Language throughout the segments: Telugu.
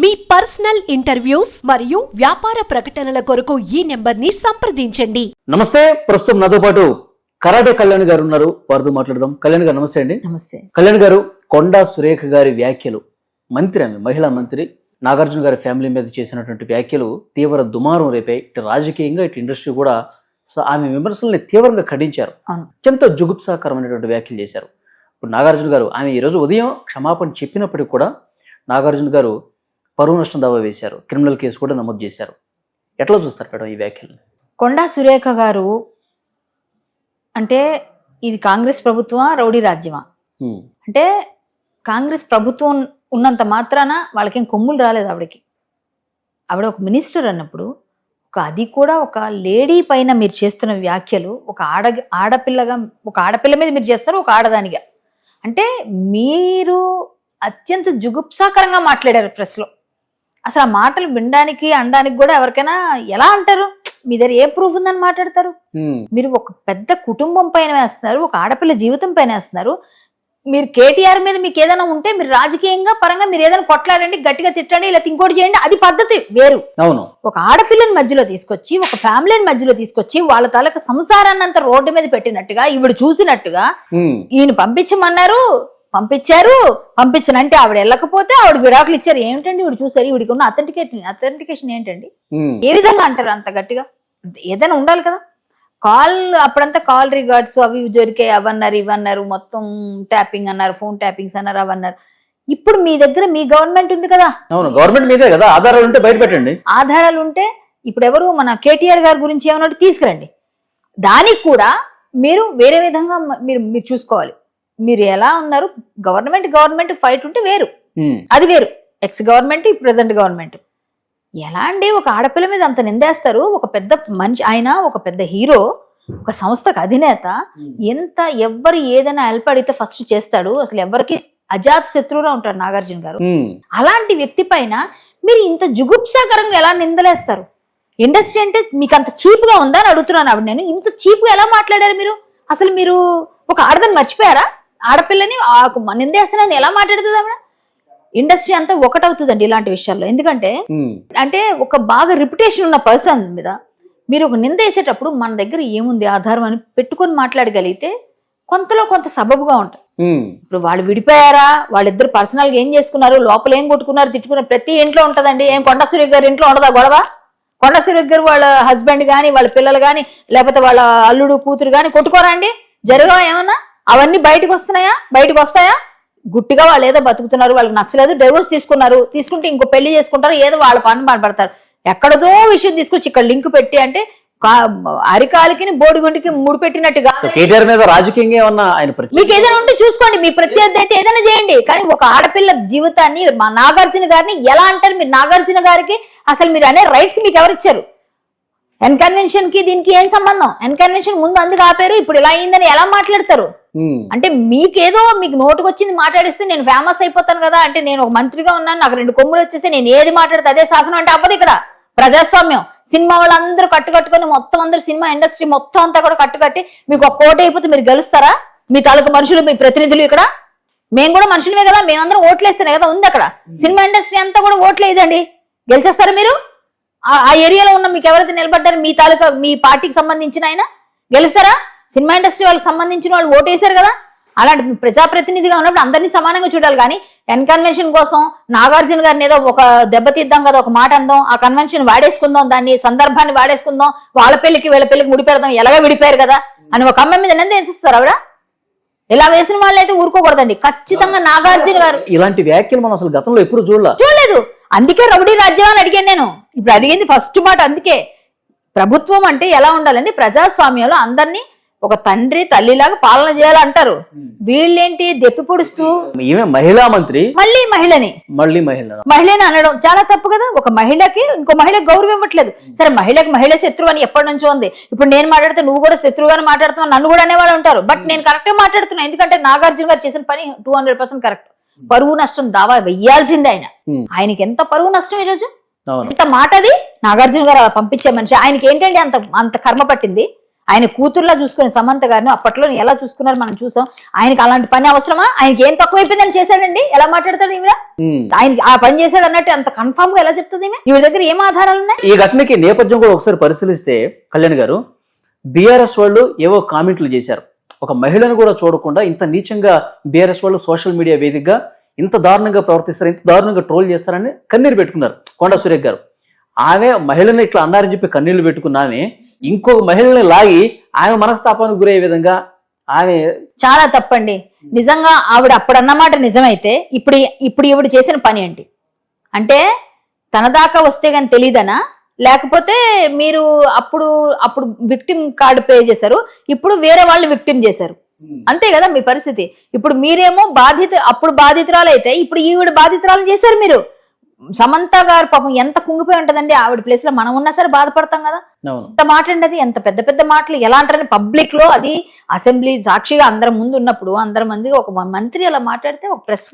మీ పర్సనల్ ఇంటర్వ్యూస్ మరియు వ్యాపార ప్రకటనల కొరకు ఈ నెంబర్ని సంప్రదించండి. నమస్తే ప్రస్తుతం నాతో పాటు కరాటే కళ్యాణ్ గారు ఉన్నారు. వారితో మాట్లాడదాం. కళ్యాణ్ గారు నమస్తే అండి. నమస్తే. కళ్యాణ్ గారు కొండా సురేఖ గారి వ్యాఖ్యలు మంత్రి ఆమె మహిళా మంత్రి నాగార్జున గారి ఫ్యామిలీ మీద చేసినటువంటి వ్యాఖ్యలు తీవ్ర దుమారం రేపాయి. ఇటు రాజకీయంగా ఇటు ఇండస్ట్రీ కూడా సో ఆమె విమర్శల్ని తీవ్రంగా ఖండించారు. అవును. అత్యంత జుగుప్సాకరమైనటువంటి వ్యాఖ్యలు చేశారు. ఇప్పుడు నాగార్జున గారు ఆమె ఈరోజు ఉదయం క్షమాపణ చెప్పినప్పటికీ కూడా నాగార్జున గారు పరువు నష్టం దావా వేశారు. క్రిమినల్ కేసు కూడా నమోదు చేశారు. ఎట్లా చూస్తారు మేడం ఈ వ్యాఖ్యలు కొండా సురేఖ గారు అంటే ఇది కాంగ్రెస్ ప్రభుత్వమా రౌడీ రాజ్యమా? అంటే కాంగ్రెస్ ప్రభుత్వం ఉన్నంత మాత్రాన వాళ్ళకేం కొమ్ములు రాలేదు ఆవిడకి. ఆవిడ ఒక మినిస్టర్ అన్నప్పుడు ఒక అది కూడా ఒక లేడీ పైన మీరు చేస్తున్న వ్యాఖ్యలు ఒక ఆడ ఆడపిల్లగా ఒక ఆడపిల్ల మీద మీరు చేస్తారు ఒక ఆడదానిగా. అంటే మీరు అత్యంత జుగుప్సాకరంగా మాట్లాడారు ప్రెస్లో. అసలు ఆ మాటలు వినడానికి అనడానికి కూడా ఎవరికైనా ఎలా అంటారు? మీ దగ్గర ఏ ప్రూఫ్ ఉందని మాట్లాడతారు. మీరు ఒక పెద్ద కుటుంబం పైన వేస్తున్నారు ఒక ఆడపిల్ల జీవితం పైన వేస్తున్నారు. మీరు కేటీఆర్ మీద మీకు ఏదైనా ఉంటే మీరు రాజకీయంగా పరంగా మీరు ఏదైనా కొట్లాడండి గట్టిగా తిట్టండి ఇలా ఇంకోటి చేయండి అది పద్ధతి వేరు. అవును. ఒక ఆడపిల్లని మధ్యలో తీసుకొచ్చి ఒక ఫ్యామిలీని మధ్యలో తీసుకొచ్చి వాళ్ళ తాలూకా సంసారాన్ని అంతా రోడ్డు మీద పెట్టినట్టుగా ఈవిడ చూసినట్టుగా. ఈయన పంపించమన్నారు పంపించారు పంపించనంటే ఆవిడ వెళ్ళకపోతే ఆవిడ విడాకులు ఇచ్చారు. ఏమిటండి ఈవిడ చూసారు ఈవిడికి ఉన్న అథెంటికేషన్ అథెంటికేషన్ ఏంటండి. ఏ విధంగా అంటారు అంత గట్టిగా? ఏదైనా ఉండాలి కదా. కాల్ అప్పుడంతా కాల్ రిగార్డ్స్ అవి ఇవి దొరికాయి అవన్నారు ఇవన్నారు మొత్తం ట్యాపింగ్ అన్నారు ఫోన్ ట్యాపింగ్స్ అన్నారు అవన్నారు. ఇప్పుడు మీ దగ్గర మీ గవర్నమెంట్ ఉంది కదా. అవును గవర్నమెంట్ మీదే కదా. ఆధారాలు ఉంటే బయట పెట్టండి. ఆధారాలు ఉంటే ఇప్పుడు ఎవరు మన కేటీఆర్ గారి గురించి ఏమన్నట్టు తీసుకురండి. దానికి కూడా మీరు వేరే విధంగా మీరు మీరు చూసుకోవాలి. మీరు ఎలా ఉన్నారు? గవర్నమెంట్ గవర్నమెంట్ ఫైట్ ఉంటే వేరు. అది వేరు. ఎక్స్ గవర్నమెంట్ ప్రజెంట్ గవర్నమెంట్ ఎలా అండి? ఒక ఆడపిల్ల మీద అంత నిందేస్తారు. ఒక పెద్ద మనిషి ఆయన ఒక పెద్ద హీరో ఒక సంస్థకు అధినేత ఎంత ఎవ్వరు ఏదైనా హెల్ప్ అడిగితే ఫస్ట్ చేస్తాడు. అసలు ఎవరికి అజాత శత్రువుగా ఉంటారు నాగార్జున గారు. అలాంటి వ్యక్తి పైన మీరు ఇంత జుగుప్సాకరంగా ఎలా నిందలేస్తారు? ఇండస్ట్రీ అంటే మీకు అంత చీప్గా ఉందా అని అడుగుతున్నాను. ఆవిడ నేను ఇంత చీప్గా ఎలా మాట్లాడారు మీరు? అసలు మీరు ఒక ఆడదని మర్చిపోయారా? ఆడపిల్లని ఆ నిందేస్తున్నాను ఎలా మాట్లాడుతుంది ఆవిడ? ఇండస్ట్రీ అంతా ఒకటవుతుందండి ఇలాంటి విషయాల్లో. ఎందుకంటే. అంటే ఒక బాగా రిప్యుటేషన్ ఉన్న పర్సన్ మీద మీరు ఒక నింద వేసేటప్పుడు మన దగ్గర ఏముంది ఆధారం అని పెట్టుకొని మాట్లాడగలిగితే కొంతలో కొంత సబబుగా ఉమ్. ఇప్పుడు వాళ్ళు విడిపోయారా? వాళ్ళిద్దరు పర్సనల్గా ఏం చేసుకున్నారు? లోపల ఏం కొట్టుకున్నారు? తిట్టుకున్నారు ప్రతి ఇంట్లో ఉంటదండి. ఏం కొండ సురేఖ్ గారి ఇంట్లో ఉండదా గొడవ? కొండ సురేఖ్ గారు వాళ్ళ హస్బెండ్ గాని వాళ్ళ పిల్లలు గాని లేకపోతే వాళ్ళ అల్లుడు కూతురు గాని కొట్టుకోరా అండి? జరగవా ఏమన్నా? అవన్నీ బయటకు వస్తున్నాయా? బయటకు వస్తాయా? గుట్టిగా వాళ్ళు ఏదో బతుకుతున్నారు వాళ్ళకి నచ్చలేదు డైవోర్స్ తీసుకున్నారు తీసుకుంటే ఇంకో పెళ్ళి చేసుకుంటారు ఏదో వాళ్ళ పని పడతారు ఎక్కడదో విషయం తీసుకొచ్చి ఇక్కడ లింక్ పెట్టి అంటే అరికాలికి బోడిగుండికి ముడి పెట్టినట్టుగా కేటీఆర్ మీద రాజకీయంగా ఏమన్నా ఆయన మీకు ఏదైనా ఉంటే చూసుకోండి మీ ప్రత్యర్థి అయితే ఏదైనా చేయండి. కానీ ఒక ఆడపిల్ల జీవితాన్ని మా నాగార్జున గారిని ఎలా అంటారు? మీరు నాగార్జున గారికి అసలు మీరు అనే రైట్స్ మీకు ఎవరు ఇచ్చారు? ఎన్కన్వెన్షన్కి దీనికి ఏం సంబంధం? ఎన్కన్వెన్షన్ ముందు అందుకు ఆపారు ఇప్పుడు ఇలా అయిందని ఎలా మాట్లాడతారు. అంటే మీకేదో మీకు నోటుకు వచ్చింది మాట్లాడిస్తే నేను ఫేమస్ అయిపోతాను కదా అంటే నేను ఒక మంత్రిగా ఉన్నాను నాకు రెండు కొమ్ములు వచ్చేసి నేను ఏది మాట్లాడితే అదే శాసనం అంటే అవ్వదు ఇక్కడ. ప్రజాస్వామ్యం. సినిమా వాళ్ళందరూ కట్టుకట్టుకొని మొత్తం అందరూ సినిమా ఇండస్ట్రీ మొత్తం అంతా కూడా కట్టుకట్టి మీకు ఒక కోట అయిపోతే మీరు గెలుస్తారా? మీ తాలూకు మనుషులు మీ ప్రతినిధులు ఇక్కడ? మేము కూడా మనుషులమే కదా మేమందరం ఓట్లేస్తేనే కదా ఉంది అక్కడ. సినిమా ఇండస్ట్రీ అంతా కూడా ఓట్లేదండి. గెలిచేస్తారా మీరు? ఆ- ఏరియాలో ఉన్న మీకు ఎవరైతే నిలబడ్డారు మీ తాలూకా మీ పార్టీకి సంబంధించిన ఆయన గెలుస్తారా? సినిమా ఇండస్ట్రీ వాళ్ళకి సంబంధించిన వాళ్ళు ఓటేశారు కదా? అలాంటి ప్రజాప్రతినిధిగా ఉన్నప్పుడు అందరినీ సమానంగా చూడాలి. కానీ ఎన్కన్వెన్షన్ కోసం నాగార్జున గారిని ఏదో ఒక దెబ్బతీద్దాం కదా ఒక మాట అందాం ఆ కన్వెన్షన్ వాడేసుకుందాం దాన్ని సందర్భాన్ని వాడేసుకుందాం వాళ్ళ పెళ్ళికి వీళ్ళ పెళ్ళికి ముడిపెడదాం ఎలాగ విడిపోయారు కదా అని ఒక అమ్మాయి మీద నింద వేసిస్తారు ఆవిడ. ఇలా వేసిన వాళ్ళైతే ఊరుకోకూడదండి. ఖచ్చితంగా నాగార్జున గారు ఇలాంటి వ్యాఖ్యలు మనం అసలు గతంలో ఎప్పుడు చూడలా? చూడలేదు. అందుకే రౌడీ రాజ్యం అని అడిగాను నేను. ఇప్పుడు అడిగింది ఫస్ట్ మాట అందుకే. ప్రభుత్వం అంటే ఎలా ఉండాలండి ప్రజాస్వామ్యంలో అందరినీ ఒక తండ్రి తల్లిలాగా పాలన చేయాలంటారు. వీళ్ళేంటి దెప్పి పొడుస్తూ? ఈమె మహిళా మంత్రి. మళ్ళీ మహిళని. మళ్ళీ మహిళ మహిళని అనడం చాలా తప్పు కదా. ఒక మహిళకి ఇంకో మహిళకి గౌరవం ఇవ్వట్లేదు. సరే మహిళకి మహిళ శత్రువు అని ఎప్పటి నుంచో ఉంది. ఇప్పుడు నేను మాట్లాడితే నువ్వు కూడా శత్రువుగానే మాట్లాడుతున్నావు నన్ను కూడా అనేవాళ్ళు ఉంటారు. బట్ నేను కరెక్ట్ మాట్లాడుతున్నా. ఎందుకంటే నాగార్జున గారు చేసిన పని టూ హండ్రెడ్ పర్సెంట్ కరెక్ట్ పరువు నష్టం దావా వెయ్యాల్సిందే ఆయన. ఆయనకి ఎంత పరువు నష్టం ఈరోజు ఎంత మాట అది నాగార్జున గారు అలా పంపించే మనిషి. ఆయనకి ఏంటండి అంత అంత కర్మ పట్టింది? ఆయన కూతుర్లా చూసుకుని సమంత గారిని అప్పట్లో ఎలా చూసుకున్నారు మనం చూసాం. ఆయనకి అలాంటి పని అవసరమా? ఆయనకి ఏం తక్కువైపోయిందని చేశాడండి? ఎలా మాట్లాడతాడు ఈవిడ? ఉమ్. ఆయన ఆ పని చేశాడు అన్నట్టు అంత కన్ఫామ్గా ఎలా చెప్తుంది ఈమె? ఈవిడ దగ్గర ఏం ఆధారాలు ఉన్నాయి? ఈ ఘటనకి నేపథ్యం కూడా ఒకసారి పరిశీలిస్తే కళ్యాణ్ గారు బీఆర్ఎస్ వాళ్ళు ఏవో కామెంట్లు చేశారు. ఒక మహిళను కూడా చూడకుండా ఇంత నీచంగా బీఆర్ఎస్ వాళ్ళు సోషల్ మీడియా వేదికగా ఇంత దారుణంగా ప్రవర్తిస్తారు ఇంత దారుణంగా ట్రోల్ చేస్తారని కన్నీరు పెట్టుకున్నారు కొండా సురేఖ్ గారు. ఆమె మహిళని ఇట్లా అన్నారని చెప్పి కన్నీళ్ళు పెట్టుకున్నామే ఇంకొక మహిళని లాగి ఆమె మనస్తాపానికి గురయ్యే విధంగా ఆమె చాలా తప్పండి. నిజంగా ఆవిడ అప్పుడు అన్నమాట నిజమైతే ఇప్పుడు ఇప్పుడు ఈవిడ చేసిన పని ఏంటి? అంటే తన దాకా వస్తే గాని తెలియదనా లేకపోతే మీరు అప్పుడు అప్పుడు విక్టిమ్ కార్డు పే చేశారు ఇప్పుడు వేరే వాళ్ళు విక్టిమ్ చేశారు. అంతే కదా మీ పరిస్థితి? ఇప్పుడు మీరేమో బాధిత అప్పుడు బాధితురాలు అయితే ఇప్పుడు ఈవిడ బాధితురాలు చేశారు మీరు. సమంత గారు పాపం ఎంత కుంగిపోయి ఉంటదండి ఆవిడ ప్లేస్లో? మనం ఉన్నా సరే బాధపడతాం కదా. ఎంత మాట అండి అది. ఎంత పెద్ద పెద్ద మాటలు. ఎలా అంటారని పబ్లిక్లో అది అసెంబ్లీ సాక్షిగా అందరం ముందు ఉన్నప్పుడు అందరి మంది ఒక మంత్రి అలా మాట్లాడితే ఒక ప్రెస్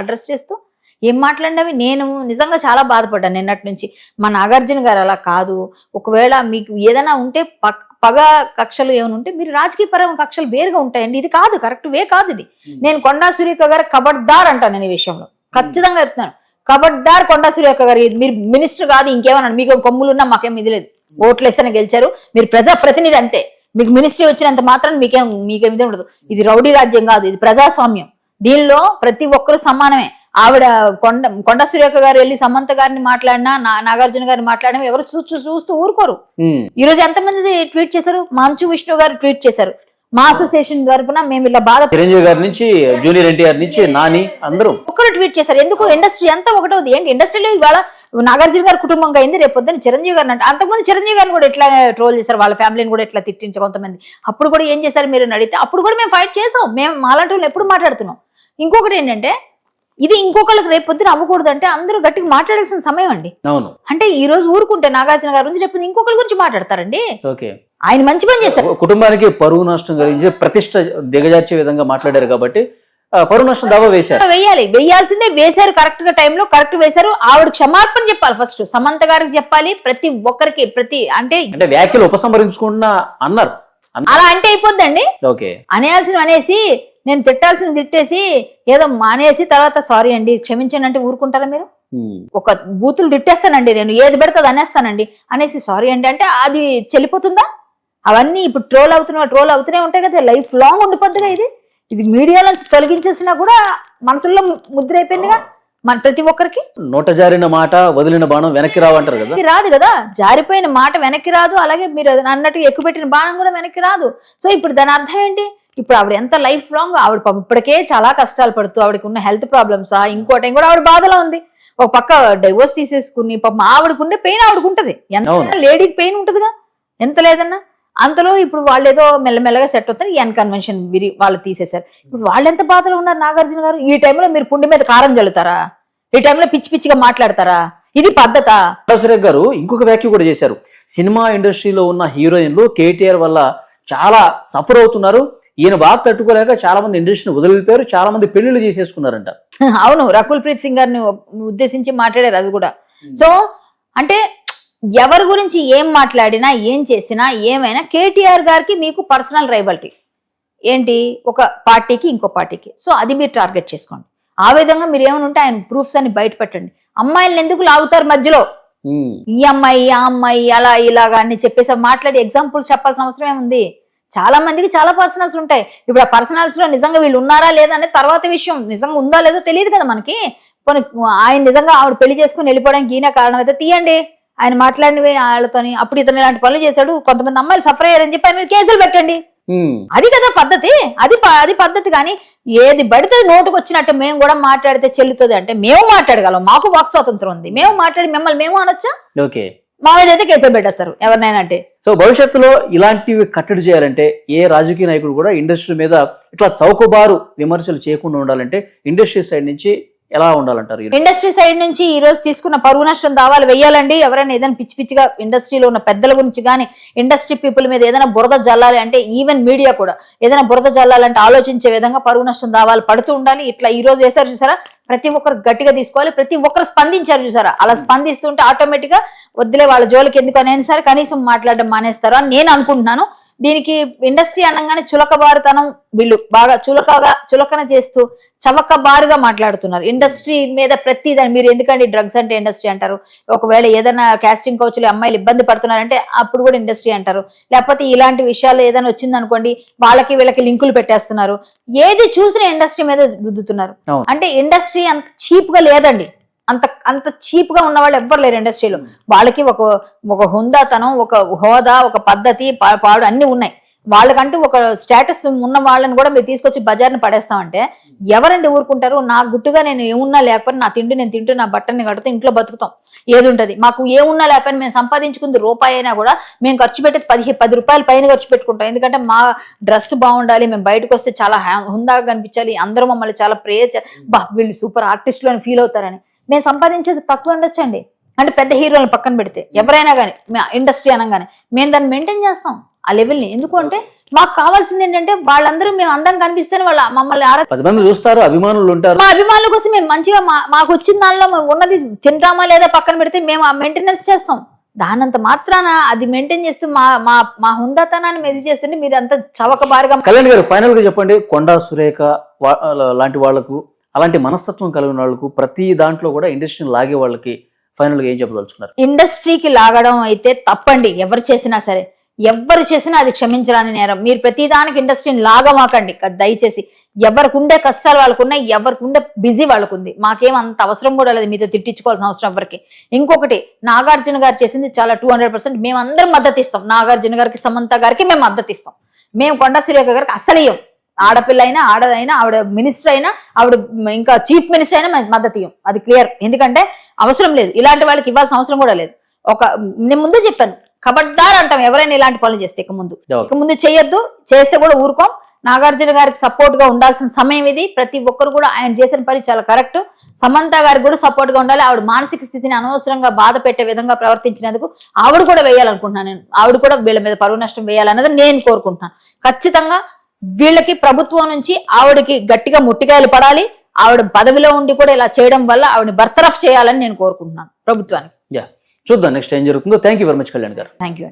అడ్రస్ చేస్తూ ఏం మాట్లాడినవి నేను నిజంగా చాలా బాధపడ్డాను నిన్నటి నుంచి. మా నాగార్జున గారు అలా కాదు. ఒకవేళ మీకు ఏదైనా ఉంటే పగ కక్షలు ఏమైనా ఉంటే మీరు రాజకీయ పరమైన కక్షలు వేరుగా ఉంటాయండి. ఇది కాదు కరెక్ట్ వే కాదు ఇది. నేను కొండా సురేఖ గారు కబడ్దార్ అంటాను నేను ఈ విషయంలో. ఖచ్చితంగా చెప్తున్నాను. కబడ్దార్ కొండా సురేఖ గారు మీరు మినిస్టర్ కాదు ఇంకేమన్నా మీకు కొమ్ములు ఉన్నా మాకేం ఇది లేదు. ఓట్లు వేస్తేనే గెలిచారు. మీరు ప్రజా ప్రతినిధి అంతే. మీకు మినిస్ట్రీ వచ్చినంత మాత్రం మీకేం మీకేం ఇది ఉండదు. ఇది రౌడీ రాజ్యం కాదు ఇది ప్రజాస్వామ్యం. దీనిలో ప్రతి ఒక్కరు సమానమే. ఆవిడ కొండ కొండ సురేఖ గారు వెళ్ళి సమంత గారిని మాట్లాడినా నాగార్జున గారిని మాట్లాడినా ఎవరు చూ- చూ- చూస్తూ ఊరుకోరు. ఈ రోజు ఎంతమంది ట్వీట్ చేశారు? మంచు విష్ణు గారు ట్వీట్ చేశారు. మా అసోసియేషన్ తరపున మేము ఇలా బాధ చిరంజీవి గారి నుంచి జూనియర్ ఎన్టీఆర్ నుంచి నాని అందరూ. ఒక్కరు ట్వీట్ చేశారు. ఎందుకు? ఇండస్ట్రీ అంతా ఒకటవుది ఏంటి? ఇండస్ట్రీలో ఇవాళ నాగార్జున గారి కుటుంబంగా అయింది రేపు పొద్దున్న చిరంజీవి గారిని అంటే అంతకుముందు చిరంజీవి గారిని కూడా ఎట్లా ట్రోల్ చేశారు? వాళ్ళ ఫ్యామిలీని కూడా ఎట్లా తిట్టించారు కొంతమంది. అప్పుడు కూడా ఏం చేశారు మీరు అడిగితే అప్పుడు కూడా మేము ఫైట్ చేసాం మేము మాలాంటి వాళ్ళు ఎప్పుడు మాట్లాడుతున్నాం? ఇంకొకటి ఏంటంటే ఇది ఇంకొకరికి రేపు పొద్దున అవ్వకూడదు అంటే అందరూ గట్టిగా మాట్లాడాల్సిన సమయం అండి. అవును. అంటే ఈ రోజు ఊరుకుంటే నాగార్జున గారి గురించి రేపు ఇంకొకరి గురించి మాట్లాడతారండి. ఓకే. ఆయన మంచి పని చేశారు. కుటుంబానికి పరువు నష్టం కలిగించే ప్రతిష్ట దిగజార్చే విధంగా మాట్లాడారు కాబట్టి పరువు నష్టం దావా వేశారు. వెయ్యాలి వెయ్యాల్సిందే వేశారు కరెక్ట్గా టైంలో కరెక్ట్ వేశారు. ఆవిడ క్షమాపణ చెప్పాలి ఫస్ట్ సమంత గారికి చెప్పాలి ప్రతి ఒక్కరికి ప్రతి అంటే అంటే వ్యాఖ్యలు ఉపసంహరించుకుంటున్నా అన్నారు. అన్న- అలా అంటే అయిపోద్దండి. ఓకే. అనేయాల్సిన అనేసి నేను తిట్టాల్సిన తిట్టేసి ఏదో మానేసి తర్వాత సారీ అండి క్షమించండి అంటే ఊరుకుంటారా మీరు. ఒక బూతులు తిట్టేస్తానండి నేను ఏది పెడితే అది అనేస్తానండి. అనేసి సారీ అండి అంటే అది చెల్లిపోతుందా? అవన్నీ ఇప్పుడు ట్రోల్ అవుతున్నా ట్రోల్ అవుతూనే ఉంటాయి కదా లైఫ్ లాంగ్ ఉండిపోద్దిగా ఇది. ఇది మీడియా నుంచి తొలగించేసినా కూడా మనసులో ముద్ర అయిపోయిందిగా మన ప్రతి ఒక్కరికి. నోట జారిన మాట వదిలిన బాణం వెనక్కి రావంటారు కదా. ఇది రాదు కదా జారిపోయిన మాట వెనక్కి రాదు అలాగే మీరు అన్నట్టు ఎక్కుపెట్టిన బాణం కూడా వెనక్కి రాదు. సో ఇప్పుడు దాని అర్థం ఏంటి? ఇప్పుడు ఆవిడ ఎంత లైఫ్ లాంగ్ ఆవిడ పాపం ఇప్పటికే చాలా కష్టాలు పడుతూ ఆవిడకి ఉన్న హెల్త్ ప్రాబ్లమ్స్ ఇంకోటి కూడా ఆవిడ బాధలో ఉంది. ఒక పక్క డైవోర్స్ తీసేసుకుని పాపం ఆవిడకు ఉండే పెయిన్ ఆవిడకు ఉంటది. ఎంత. లేడీకి పెయిన్ ఉంటదిగా. ఎంత లేదన్నా. అంతలో ఇప్పుడు వాళ్ళు ఏదో మెల్లమెల్లగా సెట్ అవుతారు ఎన్ కన్వెన్షన్ విరి వాళ్ళు తీసేశారు. ఇప్పుడు వాళ్ళు ఎంత బాధలో ఉన్నారు నాగార్జున గారు? ఈ టైంలో మీరు పుండి మీద కారం చల్లుతారా ఈ టైంలో పిచ్చి పిచ్చిగా మాట్లాడతారా? ఇది పద్ధతా? సురేఖ్ గారు ఇంకొక వ్యాఖ్య కూడా చేశారు. సినిమా ఇండస్ట్రీలో ఉన్న హీరోయిన్లు కేటీఆర్ వల్ల చాలా సఫర్ అవుతున్నారు. ఈయన బాగా తట్టుకోలేక చాలా మంది ఇండస్ట్రీని వదిలిపోయారు చాలా మంది పెళ్ళిళ్ళు చేసేసుకున్నారంట. అవును రకుల్ ప్రీత్ సింగ్ గారిని ఉద్దేశించి మాట్లాడారు అవి కూడా. సో అంటే ఎవరి గురించి ఏం మాట్లాడినా ఏం చేసినా ఏమైనా కేటీఆర్ గారికి మీకు పర్సనల్ రైబల్టీ ఏంటి? ఒక పార్టీకి ఇంకో పార్టీకి. సో అది మీరు టార్గెట్ చేసుకోండి. ఆ విధంగా మీరు ఏమైనా ఉంటే ఆయన ప్రూఫ్స్ అని బయట పెట్టండి అమ్మాయిలను ఎందుకు లాగుతారు మధ్యలో? ఉమ్. ఈ అమ్మాయి ఆ అమ్మాయి అలా ఇలాగా అని చెప్పేసి మాట్లాడి ఎగ్జాంపుల్స్ చెప్పాల్సిన అవసరం ఏముంది? చాలా మందికి చాలా పర్సనల్స్ ఉంటాయి. ఇప్పుడు ఆ పర్సనల్స్లో నిజంగా వీళ్ళు ఉన్నారా లేదా అనేది తర్వాత విషయం. నిజంగా ఉందా లేదో తెలియదు కదా మనకి. ఆయన నిజంగా ఆవిడ పెళ్ళి చేసుకుని వెళ్ళిపోవడానికి ఈయన కారణం అయితే తీయండి. ఆయన మాట్లాడినవి వాళ్ళతోని అప్పుడు ఇతను ఇలాంటి పనులు చేశాడు. కొంతమంది అమ్మాయిలు సఫర్ అయ్యారని చెప్పి ఆయన మీద కేసులు పెట్టండి. అది కదా పద్ధతి. అది అది పద్ధతి కానీ ఏది పడితే నోటుకు వచ్చినట్టు మేము కూడా మాట్లాడితే చెల్లుతుంది అంటే మేము మాట్లాడగలం. మాకు వాక్ స్వాతంత్రం ఉంది. మేము మాట్లాడి మిమ్మల్ని మేము అనొచ్చా? ఓకే. మా మీద అయితే కేసులు పెట్టేస్తారు ఎవరినైనా అంటే. సో భవిష్యత్తులో ఇలాంటివి కట్టడి చేయాలంటే ఏ రాజకీయ నాయకుడు కూడా ఇండస్ట్రీ మీద ఇట్లా చౌకబారు విమర్శలు చేయకుండా ఉండాలంటే ఇండస్ట్రీ సైడ్ నుంచి ఎలా ఉండాలంటారు ఇండస్ట్రీ సైడ్ నుంచి ఈ రోజు తీసుకున్న పరువు నష్టం దావాలు వేయాలండి. ఎవరైనా ఏదైనా పిచ్చి పిచ్చిగా ఇండస్ట్రీలో ఉన్న పెద్దల గురించి కానీ ఇండస్ట్రీ పీపుల్ మీద ఏదైనా బురద జల్లాలి అంటే ఈవెన్ మీడియా కూడా ఏదైనా బురద జల్లాలంటే ఆలోచించే విధంగా పరువు నష్టం దావాలు పడుతూ ఉండాలి. ఇట్లా ఈ రోజు వేశారు చూసారా? ప్రతి ఒక్కరు గట్టిగా తీసుకోవాలి. ప్రతి ఒక్కరు స్పందించారు చూసారా? అలా స్పందిస్తుంటే ఆటోమేటిక్గా వద్దులే వాళ్ళ జోలికి ఎందుకు అనేది సరే కనీసం మాట్లాడడం మానేస్తారు అని నేను అనుకుంటున్నాను. దీనికి ఇండస్ట్రీ అనగానే చులకబారుతనం వీళ్ళు. బాగా చులకగా చులకన చేస్తూ చవకబారుగా మాట్లాడుతున్నారు. ఇండస్ట్రీ మీద ప్రతి దాని మీరు ఎందుకండి డ్రగ్స్ అంటే ఇండస్ట్రీ అంటారు? ఒకవేళ ఏదైనా కాస్టింగ్ కోచ్లు అమ్మాయిలు ఇబ్బంది పడుతున్నారంటే అప్పుడు కూడా ఇండస్ట్రీ అంటారు. లేకపోతే ఇలాంటి విషయాలు ఏదైనా వచ్చింది అనుకోండి వాళ్ళకి వీళ్ళకి లింకులు పెట్టేస్తున్నారు. ఏది చూసినా ఇండస్ట్రీ మీద రుద్దుతున్నారు. అంటే ఇండస్ట్రీ అంత చీప్గా లేదండి. అంత అంత చీప్గా ఉన్న వాళ్ళు ఎవ్వరు లేరు ఇండస్ట్రీలో. వాళ్ళకి ఒక ఒక హుందాతనం ఒక హోదా ఒక పద్ధతి పా- పాడు అన్ని ఉన్నాయి. వాళ్ళకంటూ ఒక స్టేటస్ ఉన్న వాళ్ళని కూడా మీరు తీసుకొచ్చి బజార్ని పడేస్తామంటే ఎవరండి ఊరుకుంటారు? నా గుట్టుగా నేను ఏమున్నా లేకపోతే నా తిండి నేను తింటూ నా బట్టని కడుతూ ఇంట్లో బతుకుతాం. ఏది ఉంటది? మాకు ఏమున్నా లేకపోతే మేము సంపాదించుకుంది రూపాయి అయినా కూడా మేము ఖర్చు పెట్టేది పదిహే పది రూపాయలు పైన ఖర్చు పెట్టుకుంటాం. ఎందుకంటే మా డ్రెస్ బాగుండాలి మేము బయటకు వస్తే చాలా హుందాగా కనిపించాలి అందరూ మమ్మల్ని చాలా ప్రే బా వీళ్ళు సూపర్ ఆర్టిస్టులు అని ఫీల్ అవుతారని. మేము సంపాదించేది తక్కువ ఉండొచ్చండి. అంటే పెద్ద హీరోలను పక్కన పెడితే ఎవరైనా కానీ ఇండస్ట్రీ అనగానే మేము దాన్ని మెయింటైన్ చేస్తాం. ఆ లెవెల్ని ఎందుకు అంటే మాకు కావాల్సింది ఏంటంటే వాళ్ళందరూ మేము అందం కనిపిస్తేనే వాళ్ళ మమ్మల్ని ఆరా పది మంది చూస్తారు అభిమానులు ఉంటారు. మా అభిమానుల కోసం మేము మంచిగా మా- మాకు వచ్చిన దానిలో ఉన్నది తింటామా లేదా పక్కన పెడితే మేము ఆ మెయింటెనెన్స్ చేస్తాం. దానంత మాత్రాన అది మెయింటైన్ చేస్తూ మా మా మా హుందాతనాన్ని మెది చేస్తుంటే మీరు అంత చవకబారుగా కళ్యాణ్ గారు ఫైనల్గా చెప్పండి. కొండా సురేఖ లాంటి వాళ్ళకు అలాంటి మనస్తత్వం కలిగిన వాళ్ళకు ప్రతి దాంట్లో కూడా ఇండస్ట్రీని లాగే వాళ్ళకి ఫైనల్గా ఏం చెప్పదలుచుకున్నారు? ఇండస్ట్రీకి లాగడం అయితే తప్పండి. ఎవరు చేసినా సరే. ఎవరు చేసినా అది క్షమించరాని నేరం. మీరు ప్రతిదానికి ఇండస్ట్రీని లాగమాకండి. దయచేసి. ఎవరికి ఉండే కష్టాలు వాళ్ళకు ఉన్నాయి ఎవరికి ఉండే బిజీ వాళ్ళకు ఉంది మాకేం అంత అవసరం కూడా లేదు మీతో తిట్టించుకోవాల్సిన అవసరం ఎవరికి. ఇంకొకటి నాగార్జున గారు చేసింది చాలా టూ హండ్రెడ్ పర్సెంట్ మేమందరం మద్దతు ఇస్తాం. నాగార్జున గారికి సమంత గారికి మేము మద్దతు ఇస్తాం. మేము కొండ సురేఖ గారికి అసలు ఆడపిల్ల అయినా ఆడదైనా ఆవిడ మినిస్టర్ అయినా ఆవిడ ఇంకా చీఫ్ మినిస్టర్ అయినా మద్దతు ఇయ్యం. అది క్లియర్. ఎందుకంటే అవసరం లేదు. ఇలాంటి వాళ్ళకి ఇవ్వాల్సిన అవసరం కూడా లేదు. ఒక నేను ముందే చెప్పాను. కబడ్దార్ అంటాం. ఎవరైనా ఇలాంటి పనులు చేస్తే ఇక ముందు? ఇక ముందు చేయొద్దు. చేస్తే కూడా ఊరుకోం. నాగార్జున గారికి సపోర్ట్గా ఉండాల్సిన సమయం ఇది. ప్రతి ఒక్కరు కూడా ఆయన చేసిన పని చాలా కరెక్ట్. సమంత గారికి కూడా సపోర్ట్గా ఉండాలి. ఆవిడ మానసిక స్థితిని అనవసరంగా బాధ పెట్టే విధంగా ప్రవర్తించినందుకు ఆవిడ కూడా వేయాలనుకుంటున్నాను నేను. ఆవిడ కూడా వీళ్ళ మీద పరువు నష్టం వేయాలన్నది నేను కోరుకుంటున్నాను. ఖచ్చితంగా వీళ్ళకి ప్రభుత్వం నుంచి ఆవిడకి గట్టిగా ముట్టికాయలు పడాలి. ఆవిడ పదవిలో ఉండి కూడా ఇలా చేయడం వల్ల ఆవిడ బర్తరఫ్ చేయాలని నేను కోరుకుంటున్నాను ప్రభుత్వానికి. చూద్దాం నెక్స్ట్ ఏం జరుగుతుందో. Thank you very much Kalyan garu. Thank you